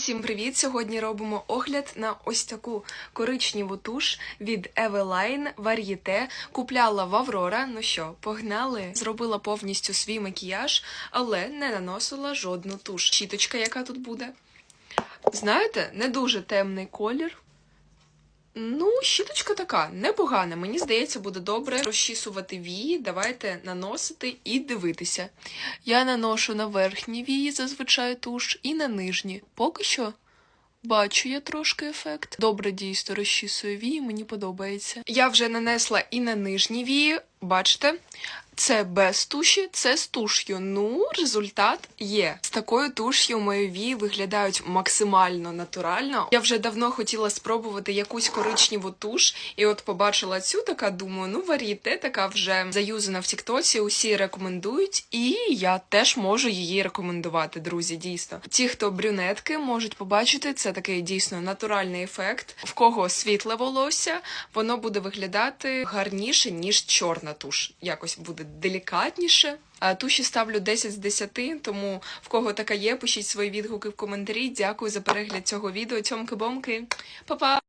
Всім привіт! Сьогодні робимо огляд на ось таку коричневу туш від Eveline Varieté. Купляла в Аврора. Ну що, погнали? Зробила повністю свій макіяж, але не наносила жодну туш. Щіточка, яка тут буде. Знаєте, не дуже темний колір. Ну, щіточка така непогана. Мені здається, буде добре розчісувати вії. Давайте наносити і дивитися. Я наношу на верхні вії зазвичай туш і на нижні. Поки що бачу я трошки ефект. Добре дійсно розчісує вії, мені подобається. Я вже нанесла і на нижні вії, бачите? Це без туші, це з туш'ю. Ну, результат є. З такою туш'ю мої вії виглядають максимально натурально. Я вже давно хотіла спробувати якусь коричневу туш, і от побачила цю така, думаю, ну варієте, така вже заюзана в Тіктоці, усі рекомендують, і я теж можу її рекомендувати, друзі. Дійсно. Ті, хто брюнетки, можуть побачити, це такий дійсно натуральний ефект. В кого світле волосся, воно буде виглядати гарніше, ніж чорна туш. Якось буде делікатніше. Туші ставлю 10 з 10, тому в кого така є, пишіть свої відгуки в коментарі. Дякую за перегляд цього відео. Цьомки-бомки. Па-па!